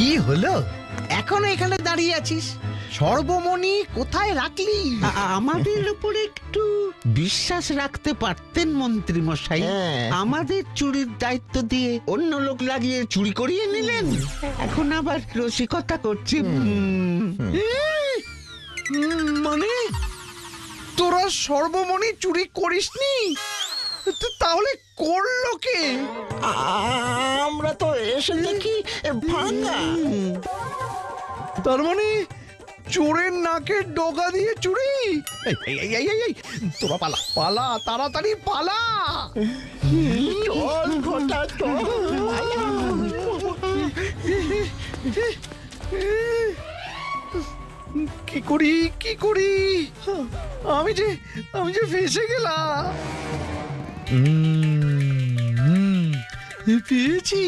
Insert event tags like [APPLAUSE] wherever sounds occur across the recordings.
কি হলো? এখনও এখানে দাঁড়িয়ে আছিস? সর্বমণি কোথায় রাখলি? আমাদের উপর একটু বিশ্বাস রাখতে পারতেন মন্ত্রী মশাই হ্যাঁ। আমাদের চুরির দায়িত্ব দিয়ে অন্য লোক লাগিয়ে চুরি করিয়ে নিলেন। এখন আবার রসিকতা করছে। মানে? তোরা সর্বমণি চুরি করিসনি? তাহলে করল কে? আমরা তো এসে দেখি ভাঙা তার মানে চোরের নাকের ডগা দিয়ে চুরি? তোরা পালা পালা তাড়াতাড়ি পালা। চল ঘটা চল। কি করি কি করি? আমি যে আমি যে ফেসে গেলাম। পেয়েছি।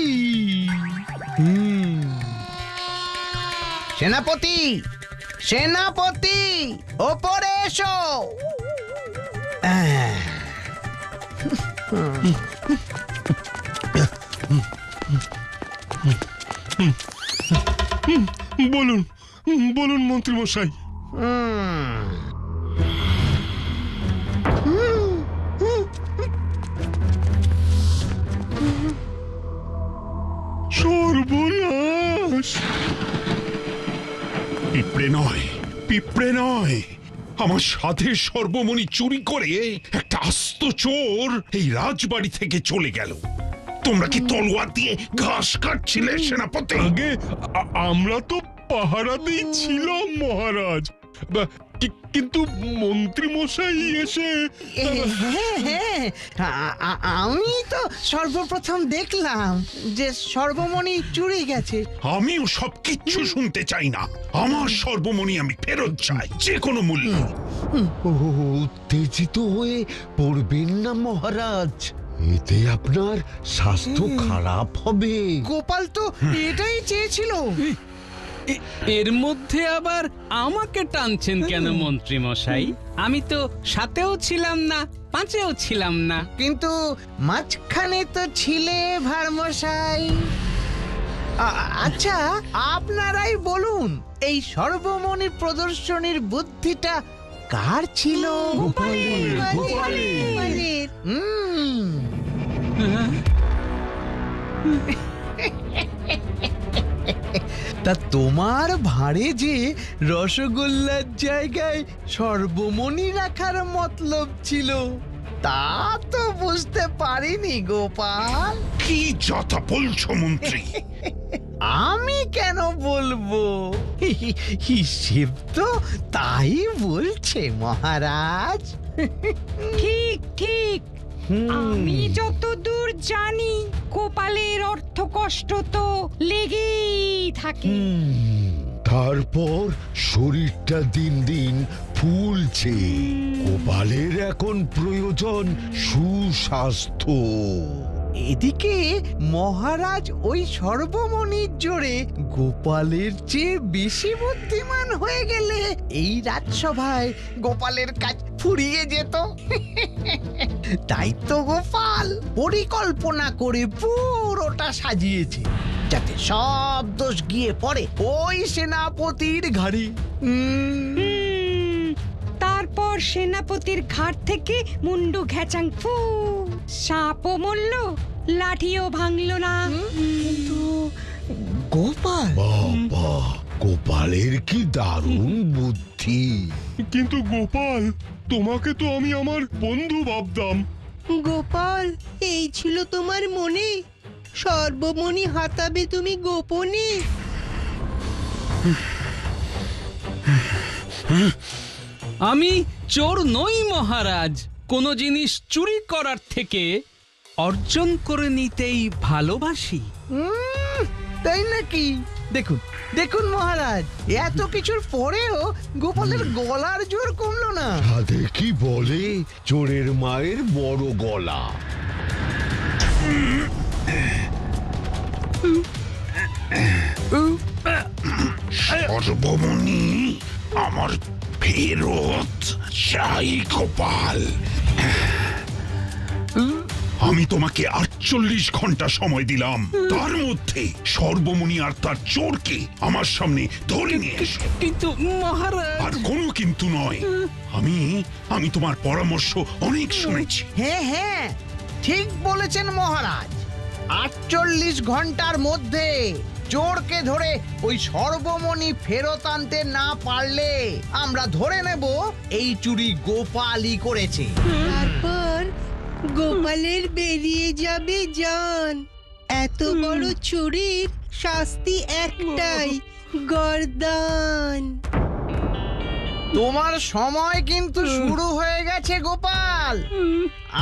সেনাপতি সেনাপতি ওপরে এসো বলুন বলুন মন্ত্রী মশাই সর্বনাশ পিঁপড়ে নয় পিঁপড়ে নয়। আমার সাথে সর্বমণি চুরি করে একটা আস্ত চোর এই রাজবাড়ি থেকে চলে গেল। তোমরা কি তলোয়ার দিয়ে ঘাস কাটছিলে, সেনাপতি? আগে আমরা তো পাহারা ছিলাম, মহারাজ। কি- কিন্তু মন্ত্রী মশাই এসে এ, হ্যাঁ হ্যাঁ আ- আ- আমি তো সর্বপ্রথম দেখলাম যে সর্বমণি চুরি গেছে। আমিও সব কিচ্ছু শুনতে চাই না। আমার সর্বমণি আমি ফেরত চাই যে কোনো মূল্যে। ও, উত্তেজিত হয়ে পড়বেন না মহারাজ। এতে আপনার স্বাস্থ্য খারাপ হবে। গোপাল তো এটাই চেয়েছিল। এর মধ্যে আবার আমাকে টানছেন কেন মন্ত্রী মশাই আমি তো সাথেও ছিলাম না পাঁচেও ছিলাম না। কিন্তু মাঝখানে তো ছিলে ভারমশাই আ- আচ্ছা আপনারাই বলুন এই সর্বমণি প্রদর্শনীর বুদ্ধিটা কার ছিল? গোপালের। হুম। তা তোমার ভাঁড়ে যে রসগোল্লার জায়গায় সর্বমণি রাখার মতলব ছিল তা তো বুঝতে পারিনি গোপাল। কি যথা বলছো মন্ত্রী? আমি কেন বলব? হিসেব তো তাই বলছে মহারাজ। ঠিক ঠিক। আমি যতদূর জানি কোপালের অর্থ কষ্ট তো লেগেই থাকে। তারপর শরীরটা দিন দিন ফুলছে। কোপালের এখন প্রয়োজন সুস্বাস্থ্য। এদিকে মহারাজ ওই সর্বমণির জোরে গোপালের চেয়ে বেশি বুদ্ধিমান হয়ে গেলে এই রাজসভায় গোপালের কাজ ফুরিয়ে যেত। [LAUGHS] তাই তো গোপাল পরিকল্পনা করে পুরোটা সাজিয়েছে, যাতে সব দোষ গিয়ে পড়ে ওই সেনাপতির ঘাড়ি। তারপর সেনাপতির ঘাট থেকে মুন্ডু ঘেচাং ফু সাপও মরল লাঠিও ভাঙলো না। কিন্তু গোপাল? বাবা গোপালের কি দারুণ বুদ্ধি। কিন্তু গোপাল তোমাকে তো আমি আমার বন্ধু ভাবতাম। গোপাল এই ছিল তোমার মনে? সর্বমণি হাতাবে তুমি গোপনে? আমি চোর নই মহারাজ। কোনো জিনিস চুরি করার থেকে অর্জন করে নিতেই ভালোবাসি। তাই নাকি? দেখুন দেখুন মহারাজ এত কিছুর পরেও গোপালের গলার জোর কমলো না। তাদের কি বলে? চোরের মায়ের বড় গলা। সর্বমণি আমার ফেরত চাই গোপাল আমি তোমাকে আটচল্লিশ ঘণ্টা সময় দিলাম। তার মধ্যে সর্বমণি আর তার চোরকে আমার সামনে ধরে নিয়ে এসো। কিন্তু মহারাজ। আর কোনো কিন্তু নয়। আমি আমি তোমার পরামর্শ অনেক শুনেছি। হ্যাঁ হ্যাঁ ঠিক বলেছেন মহারাজ। আটচল্লিশ ঘণ্টার মধ্যে চোরকে ধরে ওই সর্বমণি ফেরত আনতে না পারলে আমরা ধরে নেব এই চুরি গোপালই করেছে। তারপর গোপালের বেরিয়ে যাবে জান। এত বড় চুরির শাস্তি একটাই গর্দান। তোমার সময় কিন্তু শুরু হয়ে গেছে গোপাল।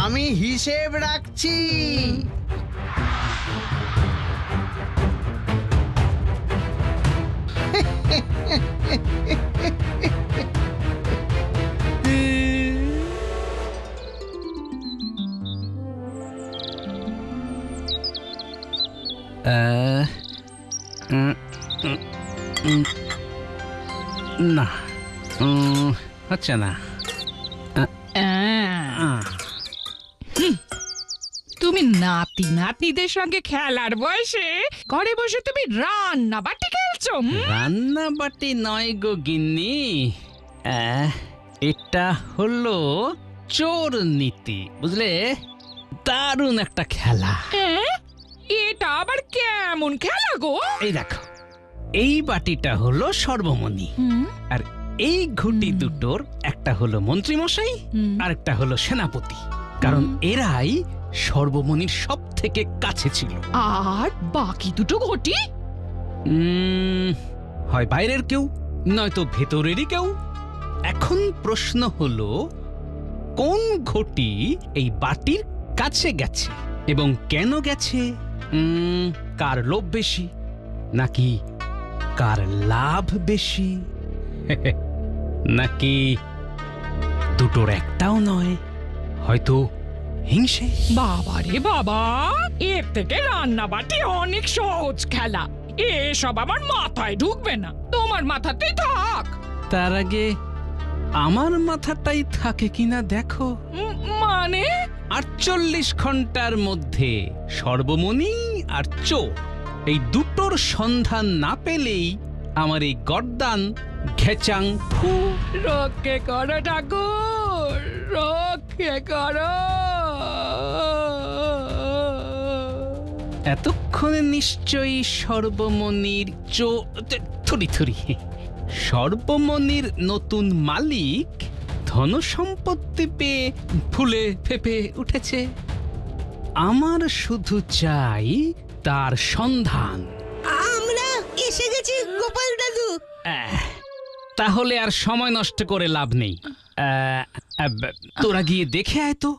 আমি হিসেব রাখছি। [LAUGHS] えー、ん、ん、ん、な、うん、あっちゃな。নাতি নাতনিদের সঙ্গে খেলার বয়সে ঘরে বসে তুমি রান্না বাটি খেলছো হুম? রান্না বাটি নয় গো গিন্নি। আহ, এটা হলো চোর নীতি বুঝলে? দারুণ একটা খেলা। এ? এটা আবার কেমন খেলা গো? এই দেখো এই বাটিটা হলো সর্বমণি হুম, আর এই ঘুটি দুটোর একটা হলো মন্ত্রীমশাই হুম। আর একটা হলো সেনাপতি। কারণ এরাই সর্বমণির সব থেকে কাছে ছিল। আর বাকি দুটো ঘটি? উম, হয় বাইরের কেউ নয়তো ভেতরেরই কেউ? এখন প্রশ্ন হলো কোন ঘটি এই বাটির কাছে গেছে এবং কেন গেছে? উম, কার লোভ বেশি নাকি কার লাভ বেশি? [LAUGHS] নাকি দুটোর একটাও নয় হয়তো হিংসে? বাবা রে বাবা এর থেকে রান্না বাটি অনেক সহজ খেলা। এসব আমার মাথায় ঢুকবে না। তোমার মাথাতেই থাক। তার আগে আমার মাথাটাই থাকে কিনা দেখো। মানে? আটচল্লিশ ঘণ্টার মধ্যে সর্বমণি আর চোর এই দুটোর সন্ধান না পেলেই আমার এই গর্দান ঘেচাং। ফু রক্ষে করো ঠাকুর রক্ষে করো। এতক্ষণে নিশ্চয়ই সর্বমণির চো থুরি থুরি। সর্বমণির নতুন মালিক ধন সম্পত্তি পেয়ে ফুলে ফেপে উঠেছে। আমার শুধু চাই তার সন্ধান। আমরা এসে গেছি গোপাল দাদু। তাহলে আর সময় নষ্ট করে লাভ নেই। তোরা গিয়ে দেখে আয় তো।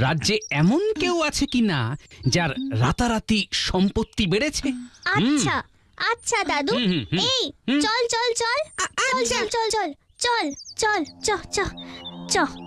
রাজ্যে এমন কেউ আছে কি না যার রাতারাতি সম্পত্তি বেড়েছে? আচ্ছা আচ্ছা দাদু। এই চল চল চল। চল চল চল চল চল চল চল চ চ চ।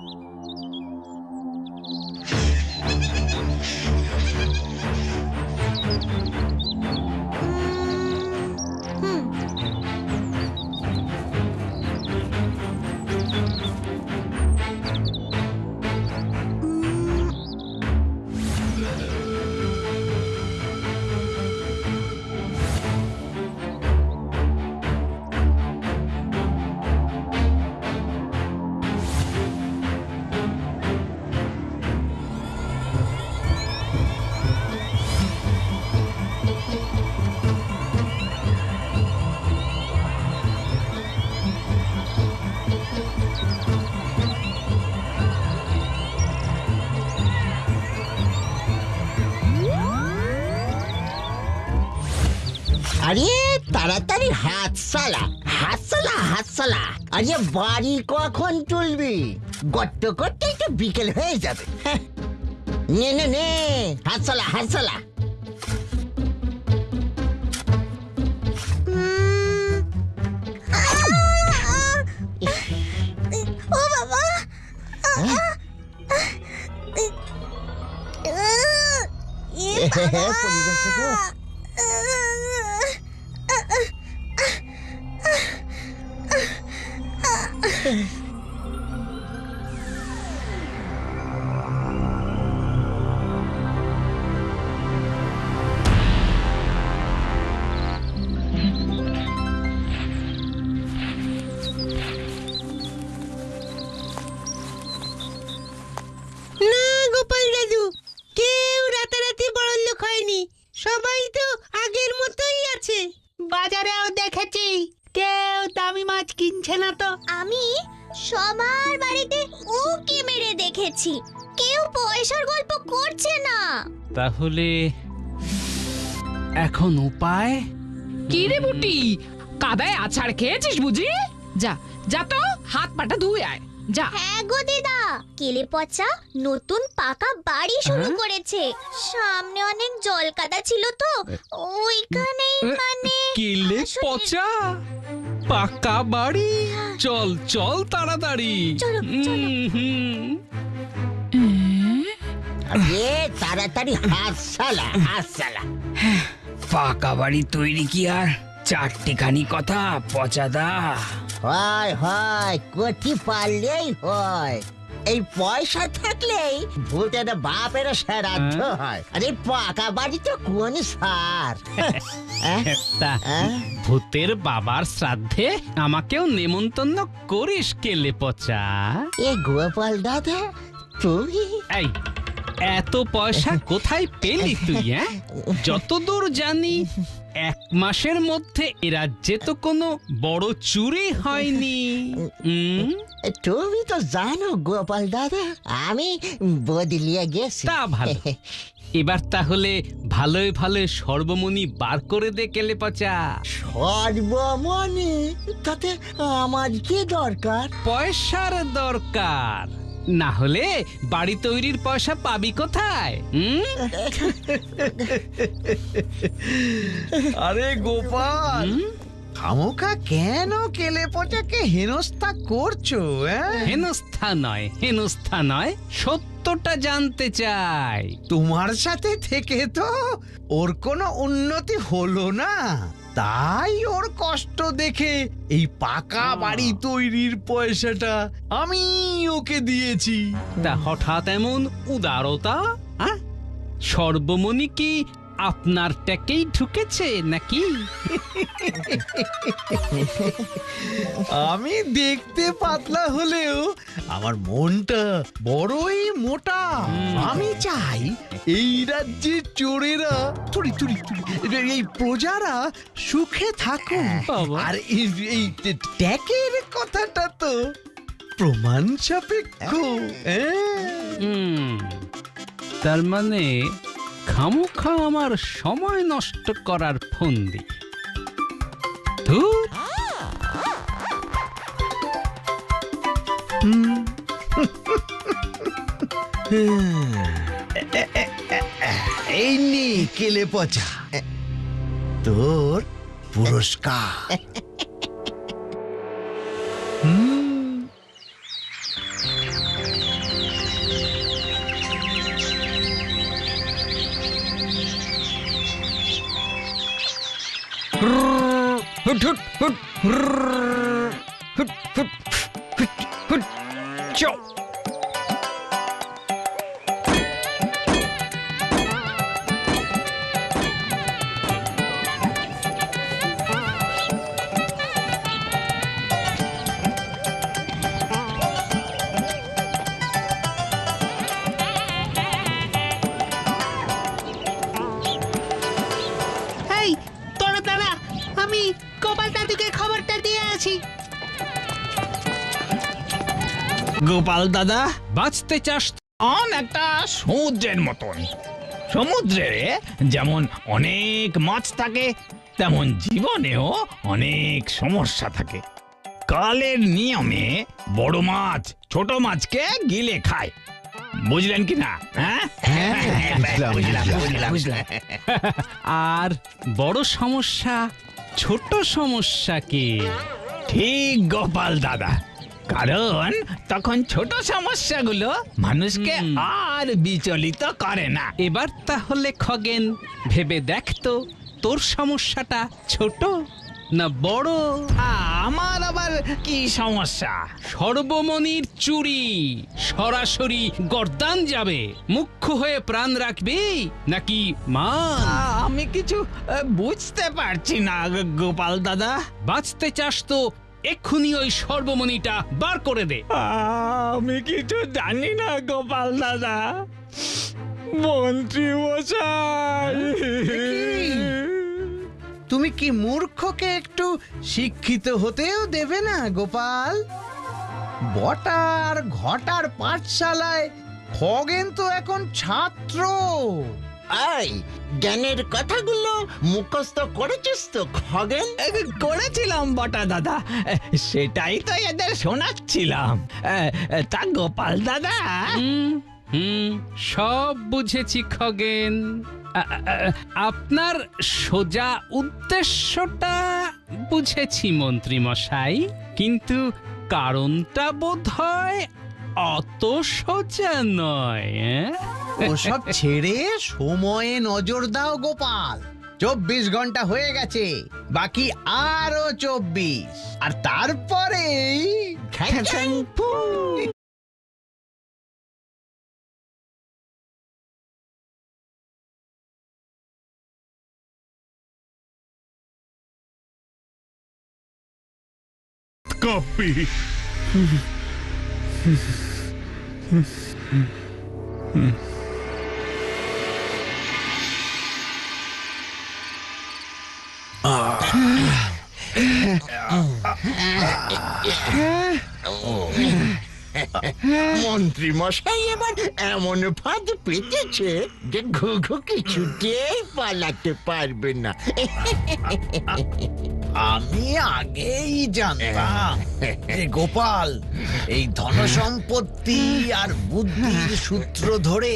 হাত সালা হাত সালা হাত সালা আরে বাড়ি কখন তুলবি গট্ট করতেই তো বিকেল হয়ে যাবে হ্যাঁ। নে নে নে হাত সালা হাত সালা ও বাবা পড়ে গেছে গো। Okay. তাহলে এখন উপায়? কি রে বুটি? কাদায় আছাড় খেয়েছিস বুঝি? যা যা তো হাত পাটা ধুয়ে আয়। যা। হ্যাঁ গো দিদা কেলে পচা নতুন পাকা বাড়ি শুরু হ্যাঁ? করেছে। সামনে অনেক জল কাদা ছিল তো ওইখানেই মানে কিলে পচা? পাকা বাড়ি? চল চল তাড়াতাড়ি। চলো, চলো। আরে তাড়াতাড়ি হাত সালা হাত সালা। পাকা বাড়ি তৈরি কি আর? চারটিখানি কথা পচাদা হয় হয় কটি পারলেই হয়। এই পয়সা থাকলেই ভূতের বাপের শ্রাদ্ধ হয়। আরে পাকা বাড়ি তো কোন সার? [LAUGHS] হ্যাঁ? তা হ্যাঁ? ভূতের বাবার শ্রাদ্ধে আমাকেও নেমন্তন্ন করিস কেলে পচা। এ গোপাল দাদা তুমি এই এত পয়সা কোথায় পেলি তুই হ্যাঁ? যতদূর জানি এক মাসের মধ্যে এ রাজ্যে তো কোনো বড় চুরি হয়নি। উম, তুমি তো জানো গোপাল দাদা আমি বদলিয়ে গেছি। তা ভালো। এবার তাহলে ভালোই ভালোই সর্বমণি বার করে দে কেলে পচা। সর্বমণি? তাতে আমার কি দরকার? পয়সার দরকার। না হলে বাড়ি তৈরির পয়সা পাবি কোথায় হুম? আরে গোপাল খামোকা কেন কেলে পচাকে হেনস্থা করছ হ্যাঁ? হেনস্থা নয় হেনস্থা নয় সত্যটা জানতে চাই। তোমার সাথে থেকে তো ওর কোনো উন্নতি হলো না। তাই ওর কষ্ট দেখে এই পাকা বাড়ি তৈরির পয়সাটা আমি ওকে দিয়েছি তা হঠাৎ এমন উদারতা? সর্বমণি কি আপনার ট্যাকেই ঢুকেছে নাকি? আমি দেখতে পাতলা হলেও আমার মনটা বড়ই মোটা। আমি চাই এই রাজ্যের চোরেরা চুরি চুরি চুরি এই প্রজারা সুখে থাকুক। বাবা। আর এই ট্যাকের কথাটা তো প্রমাণ সাপেক্ষ হ্যাঁ। তার মানে খামোখা আমার সময় নষ্ট করার ফন্দি। এই নে কেলে পচা তোর পুরস্কার। हुट हुट हुट हुट हुट हुट हुट গোপাল দাদা। বাঁচতে চাস অনেকটা সমুদ্রের মতন। সমুদ্রে যেমন অনেক মাছ থাকে তেমন জীবনেও অনেক সমস্যা থাকে। কালের নিয়মে বড় মাছ ছোট মাছকে গিলে খায়। বুঝলেন কি না? হ্যাঁ বুঝলাম, বুঝলাম বুঝলাম। বুঝলাম। বুঝলাম। আর বড় সমস্যা ছোট সমস্যা কি? ঠিক গোপাল দাদা। কারণ তখন ছোট সমস্যাগুলো মানুষকে আর বিচলিত করে না। এবার তাহলে খগেন ভেবে দেখতো তোর সমস্যাটা ছোট না বড়? আমার আবার কি সমস্যা? সর্বমণির চুরি সরাসরি গর্দান যাবে মুখ্য হয়ে প্রাণ রাখবি নাকি মা আমি কিছু বুঝতে পারছি না গোপাল দাদা। বাঁচতে চাস তো এক্ষুনি ওই সর্বমণিটা বার করে দে। আমি কিছু জানি না গোপাল দাদা। মন্ত্রী মশাই। তুমি কি মূর্খকে একটু শিক্ষিত হতেও দেবে না গোপাল? বটার ঘটার পাঠশালায় খগেন তো এখন ছাত্র। এই জ্ঞানের কথাগুলো মুখস্থ করেছিস তো খগেন? করেছিলাম বটা দাদা। সেটাই তো এদের শোনাচ্ছিলাম। তা গোপাল দাদা? হুম হুম সব বুঝেছি খগেন। আপনার সোজা উদ্দেশ্যটা বুঝেছি মন্ত্রী মশাই কিন্তু কারণটা বোধ হয় অত সোজা নয়? ওসব ছেড়ে সময়ে নজর দাও গোপাল। চব্বিশ ঘণ্টা হয়ে গেছে বাকি আরও চব্বিশ। আর তারপরেই খ্যাচাং ফু। কাঁপি। মন্ত্রী মশাই এবার এমন ফাঁদ পেতেছে যে ঘুঘু কিছুতেই পালাতে পারবে না। আমি আগেই জানতাম যে গোপাল এই ধনসম্পত্তি আর বুদ্ধির সূত্র ধরে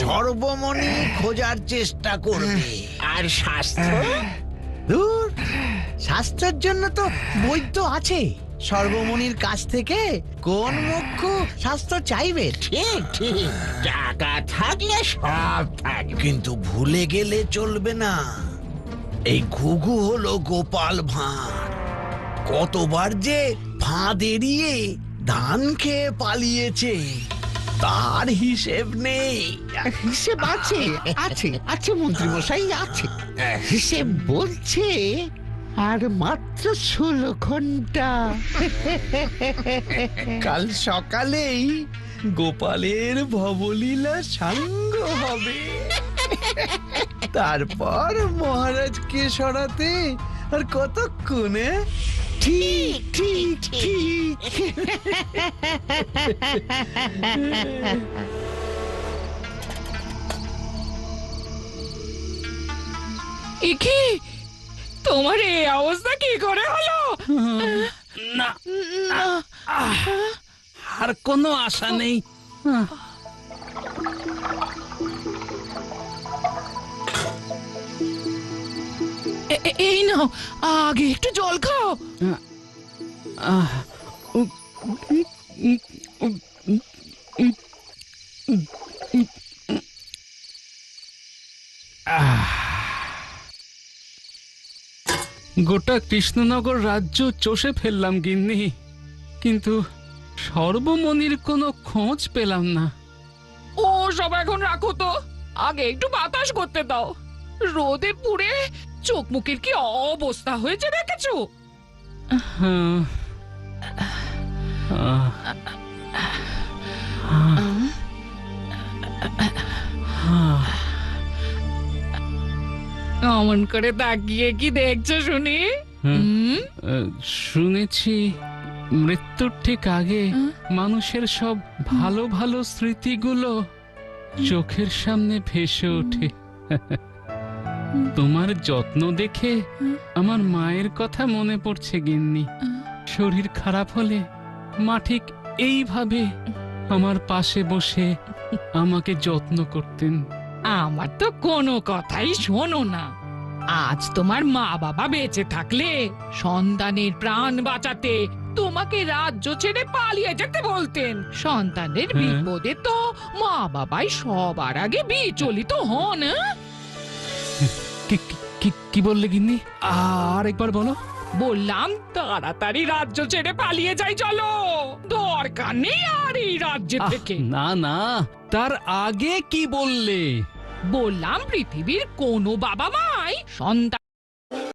সর্বমণি খোঁজার চেষ্টা করবে। আর স্বাস্থ্য দূর স্বাস্থ্যের জন্য তো বৈদ্য আছে। সর্বমণির কাছ থেকে কোন মুখ্য স্বাস্থ্য চাইবে? ঠিক ঠিক টাকা থাকলে সব থাকবে। কিন্তু ভুলে গেলে চলবে না। এই ঘুঘু হলো গোপাল ভাঁড়। কতবার যে ফাঁদ এড়িয়ে ধান খেয়ে পালিয়েছে। তার হিসেব নেই। হিসেব আছে আছে আছে মন্ত্রী মশাই আছে হিসেব বলছে আর মাত্র ষোলো ঘণ্টা। কাল সকালেই গোপালের ভবলীলা সাঙ্গ হবে। তারপর মহারাজকে সরাতে আর কতক্ষণে? ঠিক ঠিক ঠিক ইকি তোমার এই অবস্থা কি করে হলো? না আর কোনো আশা নেই। নাও আগে একটু জল খাও। গোটা কৃষ্ণনগর রাজ্য চষে ফেললাম গিন্নি। কিন্তু সর্বমণির কোনো খোঁজ পেলাম না। ও সব এখন রাখো তো। আগে একটু বাতাস করতে দাও। রোদে পুড়ে চোখ মুখের কি অবস্থা হয়েছে দেখেছ? হ্যাঁ। অমন করে তাকিয়ে কি দেখছ শুনি? শুনেছি মৃত্যুর ঠিক আগে মানুষের সব ভালো ভালো স্মৃতিগুলো চোখের সামনে ভেসে ওঠে। তোমার যত্ন দেখে আমার মায়ের কথা মনে পড়ছে গিন্নি। শরীর খারাপ হলে মা ঠিক এইভাবে আমার পাশে বসে আমাকে যত্ন করতেন। আমার তো কোনো কথাই শোনো না। আজ তোমার মা বাবা বেঁচে থাকলে সন্তানের প্রাণ বাঁচাতে তোমাকে রাজ্য ছেড়ে পালিয়ে যেতে বলতেন। সন্তানের হ্যাঁ। বিপদে তো মা বাবাই সবার আগে বিচলিত হন হ্যাঁ? কি কি- কি কি বললে গিন্নি? আর একবার বলো। বললাম তাড়াতাড়ি রাজ্য ছেড়ে পালিয়ে যাই চলো। দরকার নেই আর এই রাজ্যে আহ, থেকে। না না তার আগে কি বললে? বললাম পৃথিবীর কোনো বাবা মাই সন্তান